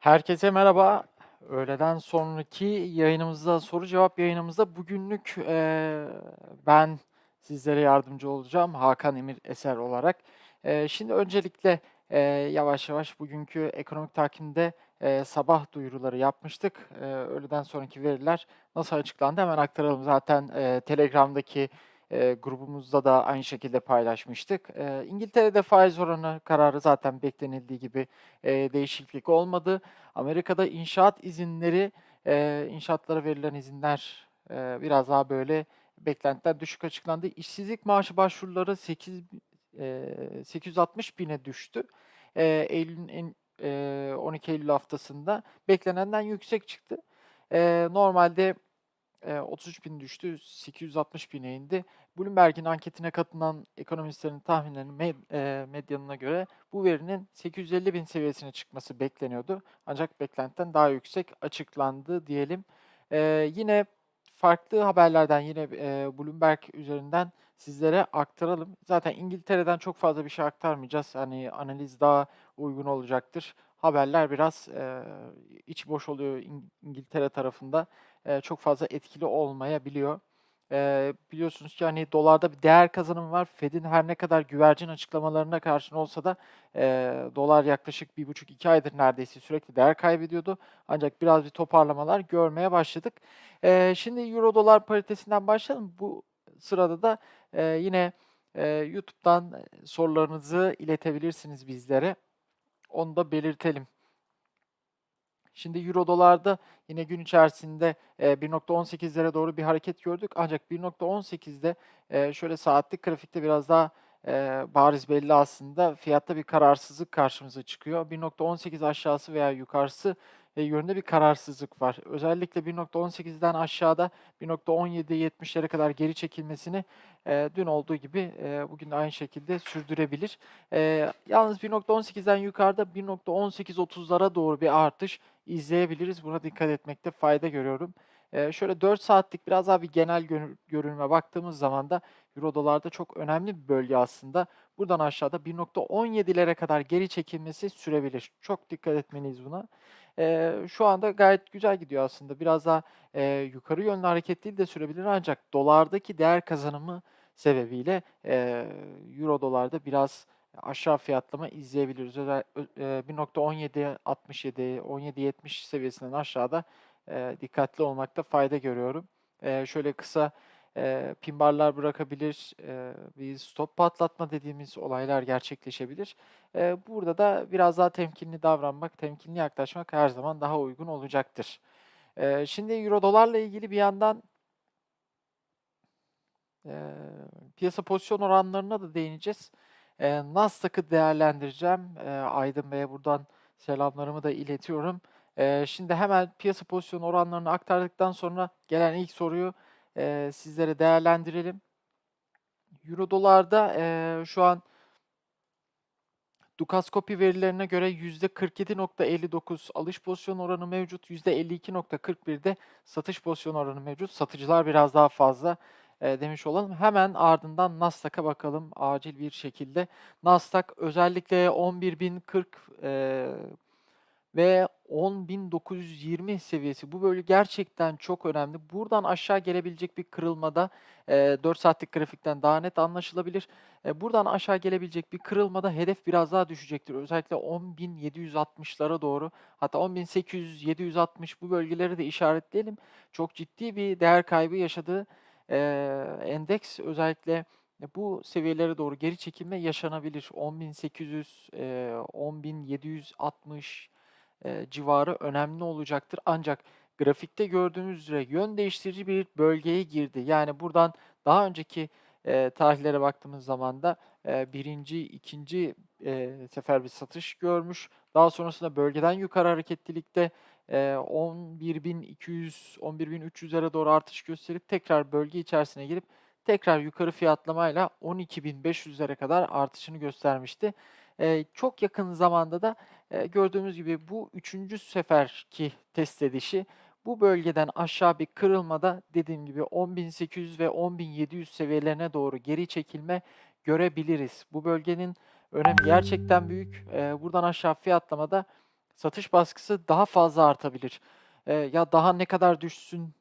Herkese merhaba. Öğleden sonraki yayınımızda, soru cevap yayınımızda bugünlük eee, ben sizlere yardımcı olacağım Hakan Emir Eser olarak. Eee, şimdi öncelikle eee, yavaş yavaş bugünkü ekonomik takvimde eee, sabah duyuruları yapmıştık. Eee, öğleden sonraki veriler nasıl açıklandı hemen aktaralım. Zaten eee, Telegram'daki eee, grubumuzda da aynı şekilde paylaşmıştık. Eee, İngiltere'de faiz oranı kararı zaten beklenildiği gibi eee, değişiklik olmadı. Amerika'da inşaat izinleri, eee, inşaatlara verilen izinler, eee, biraz daha böyle beklentiler düşük açıklandı. İşsizlik maaşı başvuruları 8 eee, 860.000'e düştü. Eee, eylül'ün en eee, 12 Eylül haftasında beklenenden yüksek çıktı. Eee, normalde Eee, 33.000 düştü, 860.000'e indi. Bloomberg'in anketine katılan ekonomistlerin tahminlerinin med eee, medyanına göre bu verinin 850.000 seviyesine çıkması bekleniyordu. Ancak beklentiden daha yüksek açıklandı diyelim. Eee, yine farklı haberlerden yine eee, Bloomberg üzerinden sizlere aktaralım. Zaten İngiltere'den çok fazla bir şey aktarmayacağız. Hani analiz daha uygun olacaktır. Haberler biraz eee içi boş oluyor İng İngiltere tarafında eee, çok fazla etkili olmayabiliyor. Eee, biliyorsunuz ki, hani, dolarda bir değer kazanımı var. Fed'in her ne kadar güvercin açıklamalarına karşın olsa da, eee, dolar yaklaşık 1,5-2 aydır neredeyse sürekli değer kaybediyordu. Ancak biraz bir toparlamalar görmeye başladık. Eee, şimdi euro dolar paritesinden başlayalım. Bu sırada da, eee, yine, eee, YouTube'dan, sorularınızı iletebilirsiniz bizlere. Onu da belirtelim. Şimdi euro dolarda yine gün içerisinde, eee, 1.18'lere doğru bir hareket gördük. Ancak 1.18'de, eee, şöyle saatlik grafikte biraz daha, eee, bariz belli aslında fiyatta bir kararsızlık karşımıza çıkıyor. 1.18 aşağısı veya yukarısı, yönünde bir kararsızlık var. Özellikle 1.18'den aşağıda 1.17.70'lere kadar geri çekilmesini, eee, dün olduğu gibi, eee, bugün de aynı şekilde sürdürebilir. Eee, yalnız 1.18'den yukarıda 1.18.30'lara doğru bir artış izleyebiliriz. Buna dikkat etmekte fayda görüyorum. Eee, şöyle 4 saatlik biraz daha bir genel görü görünüme baktığımız zaman da euro dolarda çok önemli bir bölge aslında. Buradan aşağıda 1.17'lere kadar geri çekilmesi sürebilir. Çok dikkat etmeliyiz buna. Eee, şu anda gayet güzel gidiyor aslında. Biraz daha, eee, yukarı yönlü hareketliği de sürebilir ancak dolardaki değer kazanımı sebebiyle, eee, euro dolarda biraz aşağı fiyatlama izleyebiliriz. Özel eee, 1.1767, 17.70 seviyesinden aşağıda, eee, dikkatli olmakta fayda görüyorum. Eee, şöyle kısa, eee, pin barlar bırakabilir, eee, bir stop patlatma dediğimiz olaylar gerçekleşebilir. Eee, burada da biraz daha temkinli davranmak, temkinli yaklaşmak her zaman daha uygun olacaktır. Eee, şimdi euro dolarla ilgili bir yandan eee, piyasa pozisyon oranlarına da değineceğiz. Eee, Nasdaq'ı değerlendireceğim. Eee, Aydın Bey'e buradan selamlarımı da iletiyorum. Eee, şimdi hemen piyasa pozisyon oranlarını aktardıktan sonra gelen ilk soruyu, eee, sizlere değerlendirelim. Euro dolarda, eee, şu an Dukaskopi verilerine göre %47.59 alış pozisyon oranı mevcut, %52.41'de satış pozisyon oranı mevcut. Satıcılar biraz daha fazla, eee, demiş olalım. Hemen ardından Nasdaq'a bakalım acil bir şekilde. Nasdaq özellikle 11.040, eee, ve 10.920 seviyesi. Bu bölge gerçekten çok önemli. Buradan aşağı gelebilecek bir kırılmada, eee, 4 saatlik grafikten daha net anlaşılabilir. Eee, buradan aşağı gelebilecek bir kırılmada hedef biraz daha düşecektir. Özellikle 10.760'lara doğru hatta 10.800-760 bu bölgeleri de işaretleyelim. Çok ciddi bir değer kaybı yaşadığı, eee, endeks özellikle bu seviyelere doğru geri çekilme yaşanabilir. 10.800, eee, 10.760 eee, civarı önemli olacaktır. Ancak grafikte gördüğümüz üzere yön değiştirici bir bölgeye girdi. Yani buradan daha önceki, eee, tarihlere baktığımız zaman da, eee, 1'inci, 2'nci, eee, sefer bir satış görmüş. Daha sonrasında bölgeden yukarı hareketlilikte, eee, 11.200, 11.300'lere doğru artış gösterip tekrar bölge içerisine girip tekrar yukarı fiyatlamayla 12.500'lere kadar artışını göstermişti. Eee, çok yakın zamanda da Gördüğümüz gibi bu üçüncü seferki test edişi. Bu bölgeden aşağı bir kırılmada dediğim gibi 10.800 ve 10.700 seviyelerine doğru geri çekilme görebiliriz. Bu bölgenin önemi gerçekten büyük. Buradan aşağı fiyatlamada satış baskısı daha fazla artabilir. Ya daha ne kadar düşsün,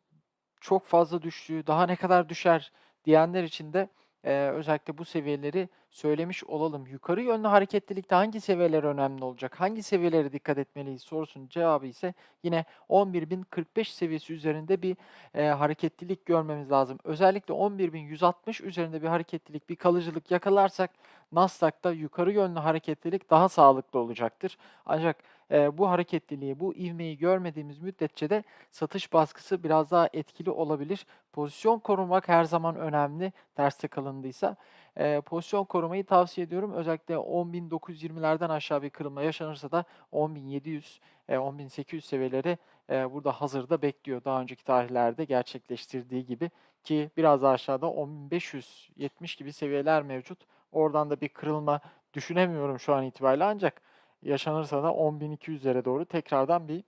çok fazla düştü, daha ne kadar düşer diyenler için de, eee, özellikle bu seviyeleri söylemiş olalım. Yukarı yönlü hareketlilikte hangi seviyeler önemli olacak, hangi seviyelere dikkat etmeliyiz sorusunun cevabı ise yine 11.045 seviyesi üzerinde bir, eee, hareketlilik görmemiz lazım. Özellikle 11.160 üzerinde bir hareketlilik, bir kalıcılık yakalarsak Nasdaq'ta yukarı yönlü hareketlilik daha sağlıklı olacaktır. Ancak, eee, bu hareketliliği, bu ivmeyi görmediğimiz müddetçe de satış baskısı biraz daha etkili olabilir. Pozisyon korumak her zaman önemli terste kalındıysa. Eee, pozisyon korumayı tavsiye ediyorum. Özellikle 10.920'lerden aşağı bir kırılma yaşanırsa da 10.700, eee, 10.800 seviyeleri, eee, burada hazırda bekliyor. Daha önceki tarihlerde gerçekleştirdiği gibi ki biraz daha aşağıda 10.570 gibi seviyeler mevcut. Oradan da bir kırılma düşünemiyorum şu an itibariyle ancak yaşanırsa da 10.200'lere doğru tekrardan bir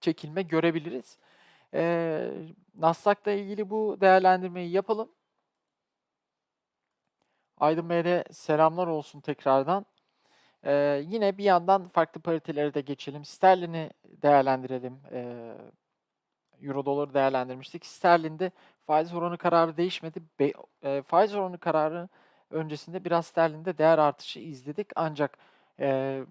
çekilme görebiliriz. Eee, Nasdaq'la ilgili bu değerlendirmeyi yapalım. Aydın Bey'e selamlar olsun tekrardan. Eee, yine bir yandan farklı paritelere de geçelim. Sterlin'i değerlendirelim. Eee, Euro doları değerlendirmiştik. Sterlin'de faiz oranı kararı değişmedi. Be eee, faiz oranı kararı öncesinde biraz sterlinde değer artışı izledik. Ancak eee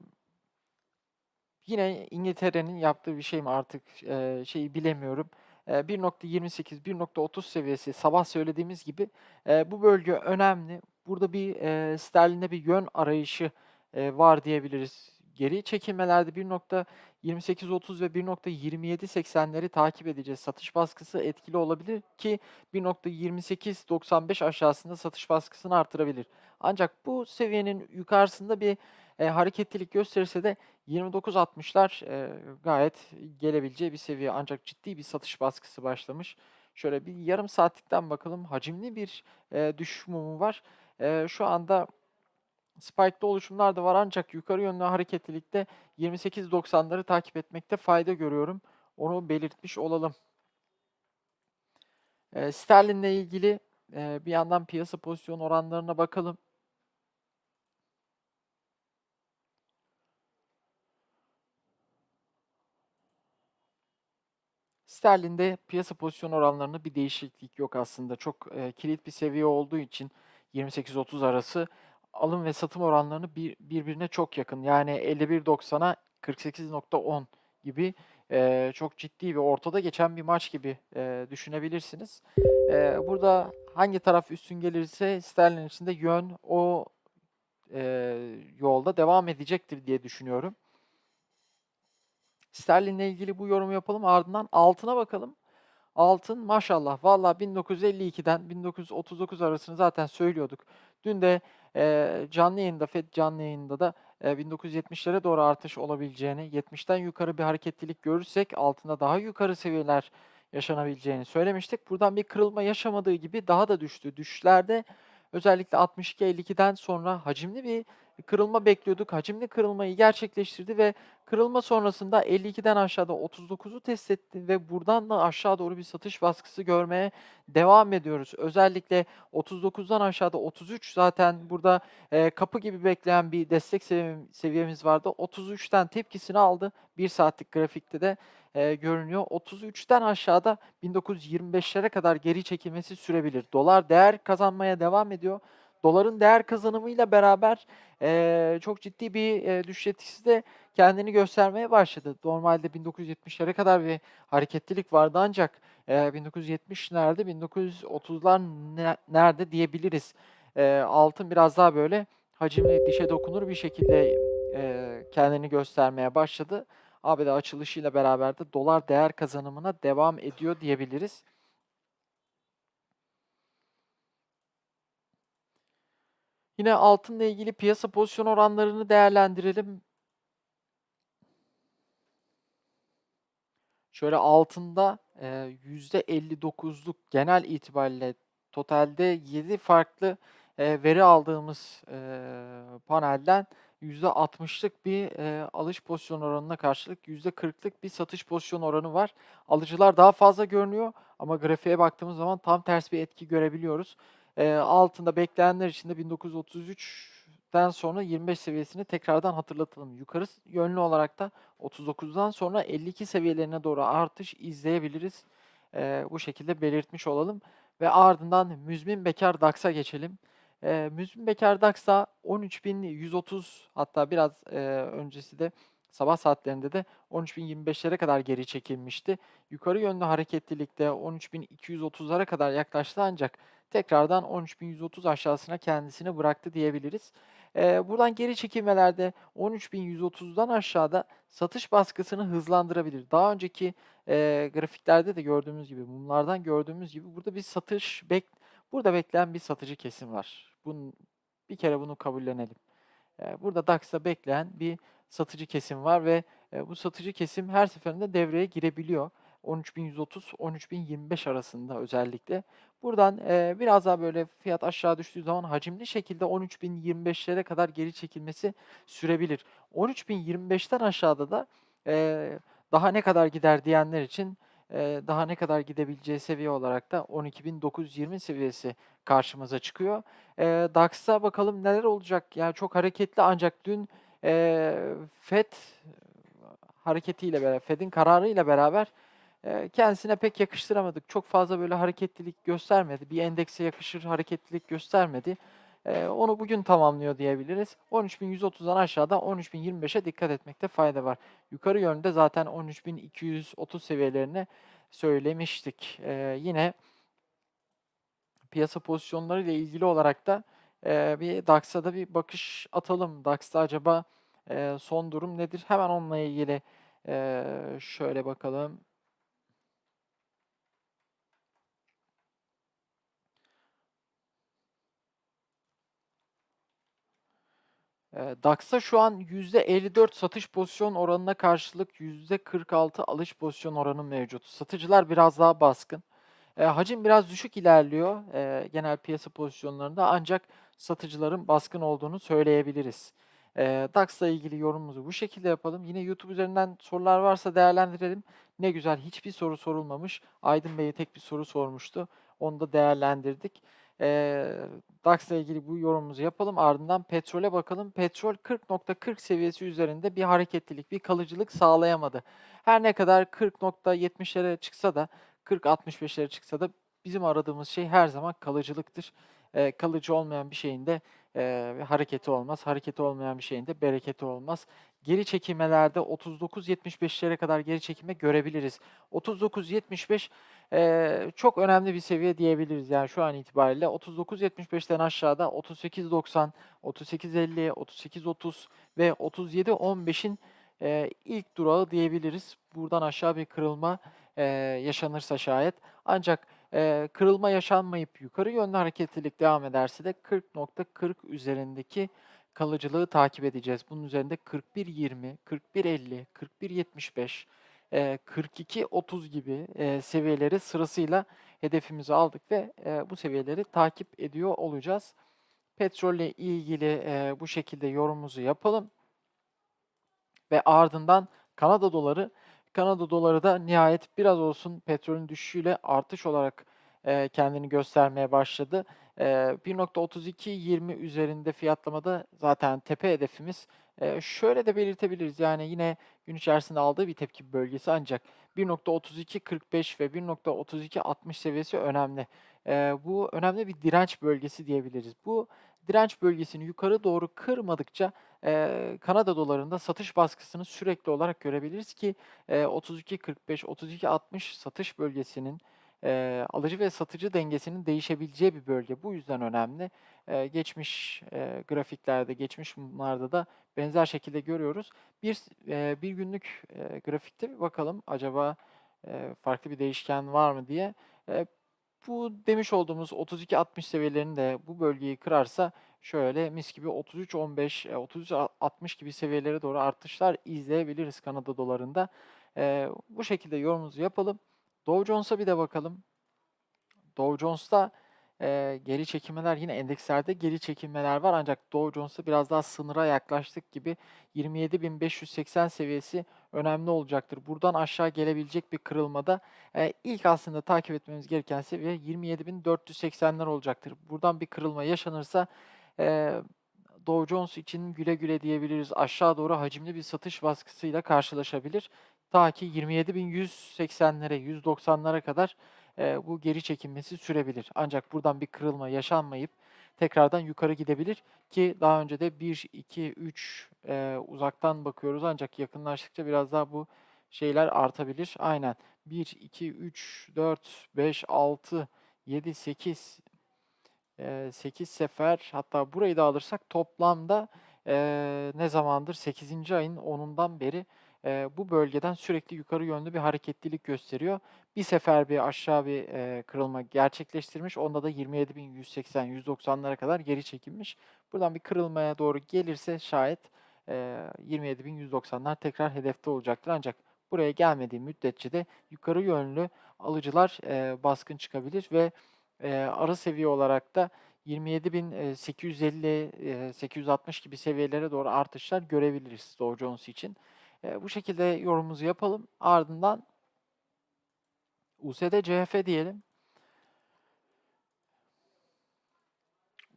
yine İngiltere'nin yaptığı bir şey mi artık eee, şeyi bilemiyorum. Eee, 1.28, 1.30 seviyesi sabah söylediğimiz gibi eee, bu bölge önemli. Burada bir eee, sterlinde bir yön arayışı eee, var diyebiliriz. Geri çekilmelerde 1.28.30 ve 1.27.80'leri takip edeceğiz. Satış baskısı etkili olabilir ki 1.28.95 aşağısında satış baskısını artırabilir. Ancak bu seviyenin yukarısında bir eee, hareketlilik gösterirse de 29.60'lar eee, gayet gelebileceği bir seviye. Ancak ciddi bir satış baskısı başlamış. Şöyle bir yarım saatlikten bakalım. Hacimli bir eee, düşüş var. Eee, şu anda spike'lı oluşumlar da var ancak yukarı yönlü hareketlilikte 28.90'ları takip etmekte fayda görüyorum. Onu belirtmiş olalım. Eee, sterlinle ilgili eee, bir yandan piyasa pozisyon oranlarına bakalım. Sterlinde piyasa pozisyon oranlarında bir değişiklik yok aslında. Çok eee, kilit bir seviye olduğu için 28-30 arası alım ve satım oranlarını bir, birbirine çok yakın. Yani 51.90'a 48.10 gibi eee, çok ciddi ve ortada geçen bir maç gibi eee, düşünebilirsiniz. Eee, burada hangi taraf üstün gelirse sterlin içinde yön o eee, yolda devam edecektir diye düşünüyorum. Sterlin'le ilgili bu yorumu yapalım. Ardından altına bakalım. Altın maşallah valla 1952'den 1939 arasını zaten söylüyorduk. Dün de eee, canlı yayında, FED canlı yayında da eee, 1970'lere doğru artış olabileceğini, 70'ten yukarı bir hareketlilik görürsek altında daha yukarı seviyeler yaşanabileceğini söylemiştik. Buradan bir kırılma yaşamadığı gibi daha da düştü. Düşüşlerde özellikle 62-52'den sonra hacimli bir kırılma bekliyorduk. Hacimli kırılmayı gerçekleştirdi ve kırılma sonrasında 52'den aşağıda 39'u test etti ve buradan da aşağı doğru bir satış baskısı görmeye devam ediyoruz. Özellikle 39'dan aşağıda 33 zaten burada eee, kapı gibi bekleyen bir destek sevi- seviyemiz vardı. 33'ten tepkisini aldı. 1 saatlik grafikte de eee, görünüyor. 33'ten aşağıda 1925'lere kadar geri çekilmesi sürebilir. Dolar değer kazanmaya devam ediyor. Doların değer kazanımıyla beraber eee, çok ciddi bir eee, düşüş etkisi de kendini göstermeye başladı. Normalde 1970'lere kadar bir hareketlilik vardı ancak eee 1970'lerde, 1930'lar ne- nerede diyebiliriz. Eee, altın biraz daha böyle hacimli, dişe dokunur bir şekilde eee, kendini göstermeye başladı. ABD açılışıyla beraber de dolar değer kazanımına devam ediyor diyebiliriz. Yine altınla ilgili piyasa pozisyon oranlarını değerlendirelim. Şöyle altında eee, %59'luk genel itibariyle totalde 7 farklı eee, veri aldığımız eee, panelden %60'lık bir eee, alış pozisyon oranına karşılık %40'lık bir satış pozisyon oranı var. Alıcılar daha fazla görünüyor ama grafiğe baktığımız zaman tam ters bir etki görebiliyoruz. Eee, altında bekleyenler için de 1933 25'ten sonra 25 seviyesini tekrardan hatırlatalım. Yukarı yönlü olarak da 39'dan sonra 52 seviyelerine doğru artış izleyebiliriz. Eee, bu şekilde belirtmiş olalım ve ardından müzmin bekâr DAX'a geçelim. Eee, müzmin bekâr DAX'ta 13.130 hatta biraz, eee, öncesi de sabah saatlerinde de 13.025'lere kadar geri çekilmişti. Yukarı yönlü hareketlilikte 13.230'lara kadar yaklaştı ancak tekrardan 13.130 aşağısına kendisini bıraktı diyebiliriz. Eee, buradan geri çekilmelerde 13.130'dan aşağıda satış baskısını hızlandırabilir. Daha önceki, eee, grafiklerde de gördüğümüz gibi, mumlardan gördüğümüz gibi burada bir satış bek burada bekleyen bir satıcı kesim var. Bunun bir kere bunu kabullenelim. Eee, burada DAX'ta bekleyen bir satıcı kesim var ve, eee, bu satıcı kesim her seferinde devreye girebiliyor. 13.130-13.025 arasında özellikle. Buradan, eee, biraz daha böyle fiyat aşağı düştüğü zaman hacimli şekilde 13.025'lere kadar geri çekilmesi sürebilir. 13.025'ten aşağıda da, eee, daha ne kadar gider diyenler için, daha ne kadar gidebileceği seviye olarak da 12.920 seviyesi karşımıza çıkıyor. Eee, DAX'ta bakalım neler olacak? Yani çok hareketli ancak dün, FED hareketiyle bera FED'in kararıyla beraber, kendisine pek yakıştıramadık. Çok fazla böyle hareketlilik göstermedi. Bir endekse yakışır hareketlilik göstermedi. Onu bugün tamamlıyor diyebiliriz. 13.130'dan aşağıda 13.025'e dikkat etmekte fayda var. Yukarı yönde zaten 13.230 seviyelerini söylemiştik. Yine piyasa pozisyonlarıyla ilgili olarak da, bir DAX'a da bir bakış atalım. DAX'ta acaba, son durum nedir? Hemen onunla ilgili, şöyle bakalım. Eee, DAX'ta şu an %54 satış pozisyon oranına karşılık %46 alış pozisyon oranı mevcut. Satıcılar biraz daha baskın. Eee, hacim biraz düşük ilerliyor, eee, genel piyasa pozisyonlarında ancak satıcıların baskın olduğunu söyleyebiliriz. Eee, DAX'la ilgili yorumumuzu bu şekilde yapalım. Yine YouTube üzerinden sorular varsa değerlendirelim. Ne güzel, hiçbir soru sorulmamış. Aydın Bey'e tek bir soru sormuştu. Onu da değerlendirdik. Eee, DAX'la ilgili bu yorumumuzu yapalım. Ardından petrole bakalım. Petrol 40.40 seviyesi üzerinde bir hareketlilik, bir kalıcılık sağlayamadı. Her ne kadar 40.70'lere çıksa da, 40.65'lere çıksa da bizim aradığımız şey her zaman kalıcılıktır. Eee, kalıcı olmayan bir şeyin de, eee, hareketi olmaz. Hareketi olmayan bir şeyin de bereketi olmaz. Geri çekilmelerde 39.75'lere kadar geri çekilme görebiliriz. 39.75, eee, çok önemli bir seviye diyebiliriz, yani, şu an itibariyle. 39.75'ten aşağıda 38.90, 38.50, 38.30 ve 37.15'in, eee, ilk durağı diyebiliriz. Buradan aşağı bir kırılma, eee, yaşanırsa şayet. Ancak, kırılma yaşanmayıp yukarı yönlü hareketlilik devam ederse de 40.40 üzerindeki kalıcılığı takip edeceğiz. Bunun üzerinde 41.20, 41.50, 41.75, eee, 42.30 gibi, seviyeleri sırasıyla hedefimize aldık ve, bu seviyeleri takip ediyor olacağız. Petrolle ilgili, bu şekilde yorumumuzu yapalım. Ve ardından Kanada doları. Kanada doları da nihayet biraz olsun petrolün düşüşüyle artış olarak, eee, kendini göstermeye başladı. Eee, 1.3220 üzerinde fiyatlamada zaten tepe hedefimiz. Eee, şöyle de belirtebiliriz, yani, yine gün içerisinde aldığı bir tepki bölgesi ancak 1.3245 ve 1.3260 seviyesi önemli. Eee, bu önemli bir direnç bölgesi diyebiliriz. Bu direnç bölgesini yukarı doğru kırmadıkça, eee, Kanada dolarında satış baskısını sürekli olarak görebiliriz ki, eee, 32.45-32.60 satış bölgesinin, eee, alıcı ve satıcı dengesinin değişebileceği bir bölge. Bu yüzden önemli. Eee, geçmiş, eee, grafiklerde, geçmiş mumlarda da benzer şekilde görüyoruz. Bir eee, bir günlük, eee, grafikte bakalım acaba, eee, farklı bir değişken var mı diye. Eee, bu demiş olduğumuz 32.60 seviyelerini de bu bölgeyi kırarsa şöyle mis gibi 33.15, eee, 33.60 gibi seviyelere doğru artışlar izleyebiliriz Kanada dolarında. Eee, bu şekilde yorumumuzu yapalım. Dow Jones'a bir de bakalım. Dow Jones'ta, eee, geri çekilmeler yine endekslerde geri çekilmeler var ancak Dow Jones'ta biraz daha sınıra yaklaştık gibi. 27.580 seviyesi önemli olacaktır. Buradan aşağı gelebilecek bir kırılmada, eee, ilk aslında takip etmemiz gereken seviye 27.480'ler olacaktır. Buradan bir kırılma yaşanırsa, eee, Dow Jones için güle güle diyebiliriz. Aşağı doğru hacimli bir satış baskısıyla karşılaşabilir. Ta ki 27.180'lere, 190'lara kadar bu geri çekilmesi sürebilir. Ancak buradan bir kırılma yaşanmayıp tekrardan yukarı gidebilir ki daha önce de 1, 2, 3 eee, uzaktan bakıyoruz ancak yakınlaştıkça biraz daha bu şeyler artabilir. Aynen 1, 2, 3, 4, 5, 6, 7, 8 Eee, 8 sefer hatta burayı da alırsak toplamda ne zamandır 8. ayın 10'undan beri eee, bu bölgeden sürekli yukarı yönlü bir hareketlilik gösteriyor. Bir sefer bir aşağı bir eee, kırılma gerçekleştirmiş. Onda da 27.180-190'lara kadar geri çekilmiş. Buradan bir kırılmaya doğru gelirse şayet eee 27.190'lar tekrar hedefte olacaktır. Ancak buraya gelmediği müddetçe de yukarı yönlü alıcılar eee, baskın çıkabilir ve Eee, ara seviye olarak da 27.850, eee, 860 gibi seviyelere doğru artışlar görebiliriz Dow Jones için. Bu şekilde yorumumuzu yapalım. Ardından USD CHF diyelim.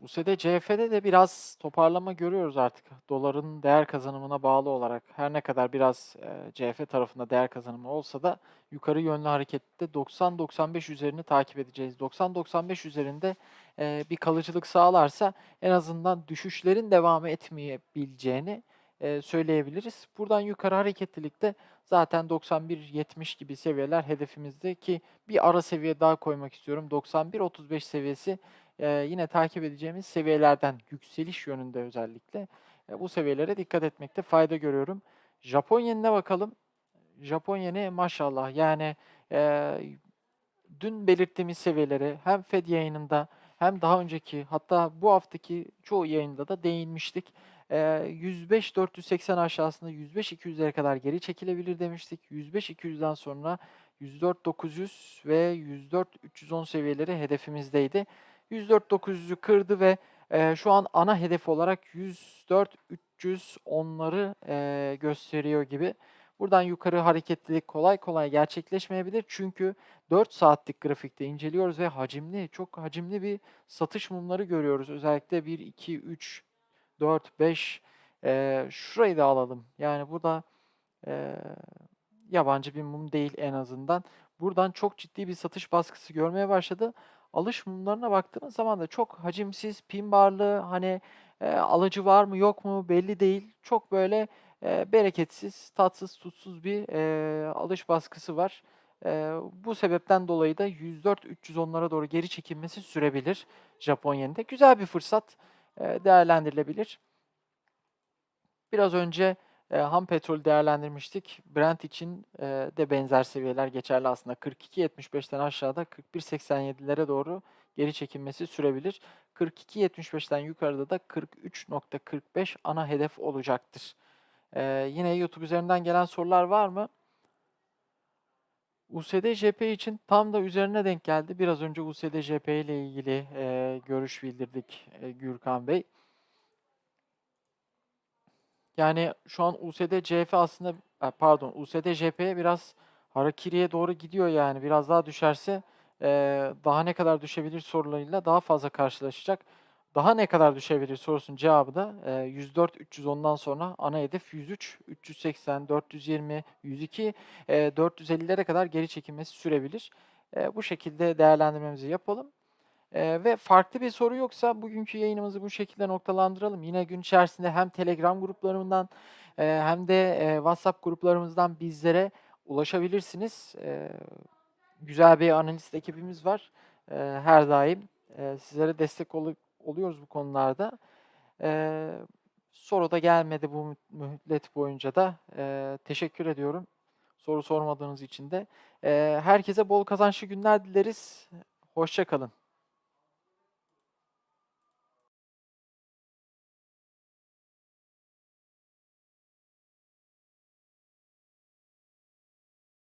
USD CHF'de de biraz toparlama görüyoruz artık. Doların değer kazanımına bağlı olarak her ne kadar biraz CHF tarafında değer kazanımı olsa da yukarı yönlü harekette 90-95 üzerini takip edeceğiz. 90-95 üzerinde bir kalıcılık sağlarsa en azından düşüşlerin devam etmeyebileceğini söyleyebiliriz. Buradan yukarı hareketlilikte zaten 91-70 gibi seviyeler hedefimizde ki bir ara seviye daha koymak istiyorum. 91-35 seviyesi yine takip edeceğimiz seviyelerden yükseliş yönünde özellikle, bu seviyelere dikkat etmekte fayda görüyorum. Japon yenine bakalım. Japon maşallah yani, eee, dün belirttiğimiz seviyeleri hem FED yayınında hem daha önceki hatta bu haftaki çoğu yayında da değinmiştik. Eee, 105.480 aşağısında 105.200'lere kadar geri çekilebilir demiştik. 105.200'den sonra 104.900 ve 104.310 seviyeleri hedefimizdeydi. 104.900'ü kırdı ve eee, şu an ana hedef olarak 104.310'ları eee, gösteriyor gibi. Buradan yukarı hareketlilik kolay kolay gerçekleşmeyebilir. Çünkü 4 saatlik grafikte inceliyoruz ve hacimli, çok hacimli bir satış mumları görüyoruz. Özellikle 1, 2, 3, 4, 5. Eee, şurayı da alalım. Yani bu da eee, yabancı bir mum değil en azından. Buradan çok ciddi bir satış baskısı görmeye başladı. Alış mumlarına baktığınız zaman da çok hacimsiz, pin barlı, hani, eee, alıcı var mı yok mu belli değil. Çok böyle, eee, bereketsiz, tatsız tutsuz bir, eee, alış baskısı var. Eee, bu sebepten dolayı da 104.310'lara doğru geri çekilmesi sürebilir Japon yeninde. Güzel bir fırsat, değerlendirilebilir. Biraz önce, eee, ham petrol değerlendirmiştik. Brent için, eee, de benzer seviyeler geçerli aslında. 42.75'ten aşağıda 41.87'lere doğru geri çekilmesi sürebilir. 42.75'ten yukarıda da 43.45 ana hedef olacaktır. Eee, yine YouTube üzerinden gelen sorular var mı? USD JP için tam da üzerine denk geldi. Biraz önce USD JP ile ilgili, eee, görüş bildirdik, eee, Gürkan Bey. Yani şu an USD CF aslında a, pardon USD JP'ye biraz harakiriye doğru gidiyor yani. Biraz daha düşerse eee, daha ne kadar düşebilir sorularıyla daha fazla karşılaşacak. Daha ne kadar düşebilir sorusunun cevabı da eee 104-310'dan sonra ana hedef 103, 380, 420, 102, eee, 450'lere kadar geri çekilmesi sürebilir. Bu şekilde değerlendirmemizi yapalım. Eee, ve farklı bir soru yoksa bugünkü yayınımızı bu şekilde noktalandıralım. Yine gün içerisinde hem Telegram gruplarımdan eee, hem de eee, WhatsApp gruplarımızdan bizlere ulaşabilirsiniz. Eee, güzel bir analist ekibimiz var. Eee, her daim eee, sizlere destek olu- oluyoruz bu konularda. Eee, soru da gelmedi bu mü- müddet boyunca da. Eee, teşekkür ediyorum. Soru sormadığınız için de. Eee, herkese bol kazançlı günler dileriz. Hoşça kalın.